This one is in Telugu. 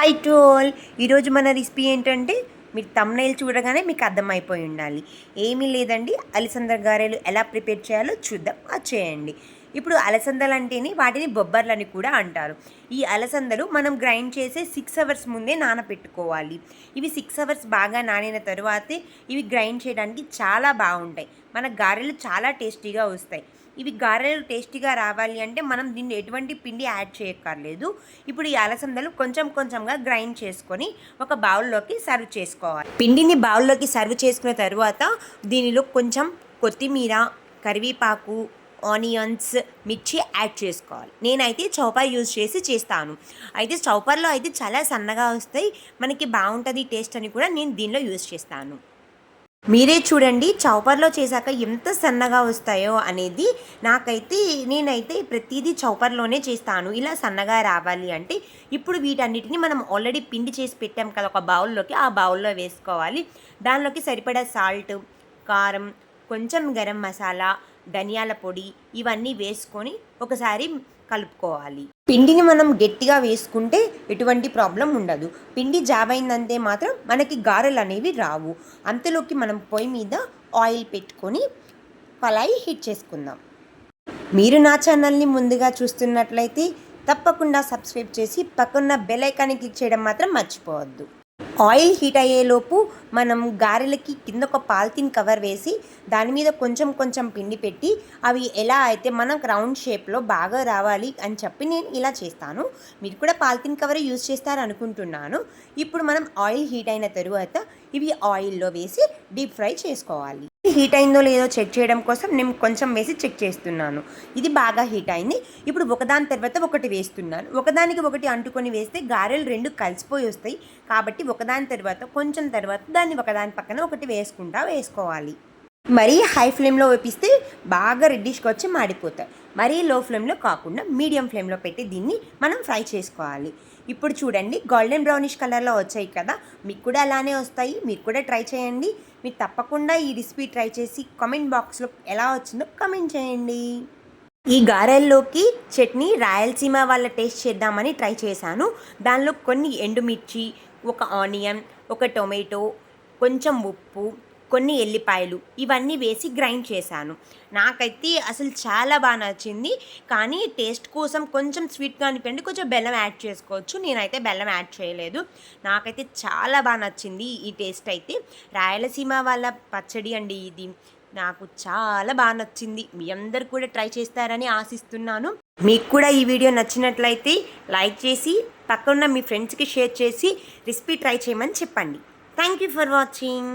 హై టు ఆల్ ఈరోజు మన రెసిపీ ఏంటంటే మీరు తమ్నైల్ చూడగానే మీకు అర్థమైపోయి ఉండాలి. ఏమీ లేదండి. అలసంద గారెలు ఎలా ప్రిపేర్ చేయాలో చూద్దాం. అది చేయండి. ఇప్పుడు అలసందలు అంటేనే వాటిని బొబ్బర్లని కూడా అంటారు. ఈ అలసందలు మనం గ్రైండ్ చేసే సిక్స్ అవర్స్ ముందే నానబెట్టుకోవాలి ఇవి సిక్స్ అవర్స్ బాగా నానిన తరువాతే ఇవి గ్రైండ్ చేయడానికి చాలా బాగుంటాయి. మన గారెలు చాలా టేస్టీగా వస్తాయి. ఇవి గారెలు టేస్టీగా రావాలి అంటే మనం దీన్ని ఎటువంటి పిండి యాడ్ చేయక్కర్లేదు. ఇప్పుడు ఈ అలసందలు కొంచెం కొంచెంగా గ్రైండ్ చేసుకొని ఒక బౌల్లోకి సర్వ్ చేసుకోవాలి. పిండిని బౌల్లోకి సర్వ్ చేసుకున్న తర్వాత దీనిలో కొంచెం కొత్తిమీర కరివేపాకు ఆనియన్స్ మిర్చి యాడ్ చేసుకోవాలి. నేనైతే చౌపర్ యూజ్ చేసి చేస్తాను. అయితే చౌపర్లో అయితే చాలా సన్నగా వస్తాయి. మనకి బాగుంటుంది టేస్ట్ అని కూడా నేను దీనిలో యూజ్ చేస్తాను. మీరే చూడండి చౌపర్లో చేశాక ఎంత సన్నగా వస్తాయో అనేది నాకైతే నేనైతే ప్రతిదీ చౌపర్లోనే చేస్తాను. ఇలా సన్నగా రావాలి అంటే ఇప్పుడు వీటన్నిటిని మనం ఆల్రెడీ పిండి చేసి పెట్టాం కదా ఒక బౌల్లోకి ఆ బౌల్లో వేసుకోవాలి. దానిలోకి సరిపడా సాల్ట్ కారం కొంచెం గరం మసాలా ధనియాల పొడి ఇవన్నీ వేసుకొని ఒకసారి కలుపుకోవాలి. పిండిని మనం గట్టిగా వేసుకుంటే ఎటువంటి ప్రాబ్లం ఉండదు. పిండి జాబైందంటే మాత్రం మనకి గారెలు అనేవి రావు. అంతలోకి మనం పొయ్యి మీద ఆయిల్ పెట్టుకొని పలాయి హీట్ చేసుకుందాం. మీరు నా ఛానల్ని ముందుగా చూస్తున్నట్లయితే తప్పకుండా సబ్స్క్రైబ్ చేసి పక్కన్న బెల్ ఐకాన్ని క్లిక్ చేయడం మాత్రం మర్చిపోవద్దు. ఆయిల్ హీట్ అయ్యేలోపు మనం గారెలకి కింద ఒక పాలిథిన్ కవర్ వేసి దాని మీద కొంచెం కొంచెం పిండి పెట్టి అవి ఎలా అయితే మనం రౌండ్ షేప్లో బాగా రావాలి అని చెప్పి నేను ఇలా చేస్తాను. మీరు కూడా పాలిథిన్ కవర్ యూజ్ చేస్తారు అనుకుంటున్నాను. ఇప్పుడు మనం ఆయిల్ హీట్ అయిన తరువాత ఇవి ఆయిల్లో వేసి డీప్ ఫ్రై చేసుకోవాలి. హీట్ అయిందో లేదో చెక్ చేయడం కోసం నేను కొంచెం వేసి చెక్ చేస్తున్నాను. ఇది బాగా హీట్ అయింది. ఇప్పుడు ఒకదాని తర్వాత ఒకటి వేస్తున్నాను. ఒకదానికి ఒకటి అంటుకొని వేస్తే గారెలు రెండు కలిసిపోయి వస్తాయి. కాబట్టి ఒకదాని తర్వాత కొంచెం తర్వాత దాన్ని ఒకదాని పక్కన ఒకటి వేసుకుంటా వేసుకోవాలి. మరీ హై ఫ్లేమ్లో వేపిస్తే బాగా రెడ్డిష్గా వచ్చి మాడిపోతాయి. మరీ లో ఫ్లేమ్లో కాకుండా మీడియం ఫ్లేమ్లో పెట్టి దీన్ని మనం ఫ్రై చేసుకోవాలి. ఇప్పుడు చూడండి గోల్డెన్ బ్రౌనిష్ కలర్లో వచ్చాయి కదా మీకు కూడా అలానే వస్తాయి. మీరు కూడా ట్రై చేయండి. మీరు తప్పకుండా ఈ రెసిపీ ట్రై చేసి కామెంట్ బాక్స్లో ఎలా వచ్చిందో కామెంట్ చేయండి. ఈ గారెల్లోకి చట్నీ రాయలసీమ వాళ్ళ టేస్ట్ చేద్దామని ట్రై చేశాను. దానిలో కొన్ని ఎండుమిర్చి ఒక ఆనియన్ ఒక టొమాటో కొంచెం ఉప్పు కొన్ని ఎల్లిపాయలు ఇవన్నీ వేసి గ్రైండ్ చేశాను. నాకైతే అసలు చాలా బాగా నచ్చింది. కానీ టేస్ట్ కోసం కొంచెం స్వీట్గా అనిపించండి కొంచెం బెల్లం యాడ్ చేసుకోవచ్చు. నేనైతే బెల్లం యాడ్ చేయలేదు. నాకైతే చాలా బాగా నచ్చింది ఈ టేస్ట్ అయితే. రాయలసీమ వాళ్ళ పచ్చడి అండి ఇది. నాకు చాలా బాగా నచ్చింది. మీ అందరు కూడా ట్రై చేస్తారని ఆశిస్తున్నాను. మీకు కూడా ఈ వీడియో నచ్చినట్లయితే లైక్ చేసి పక్కన మీ ఫ్రెండ్స్కి షేర్ చేసి రెసిపీ ట్రై చేయమని చెప్పండి. Thank you for watching.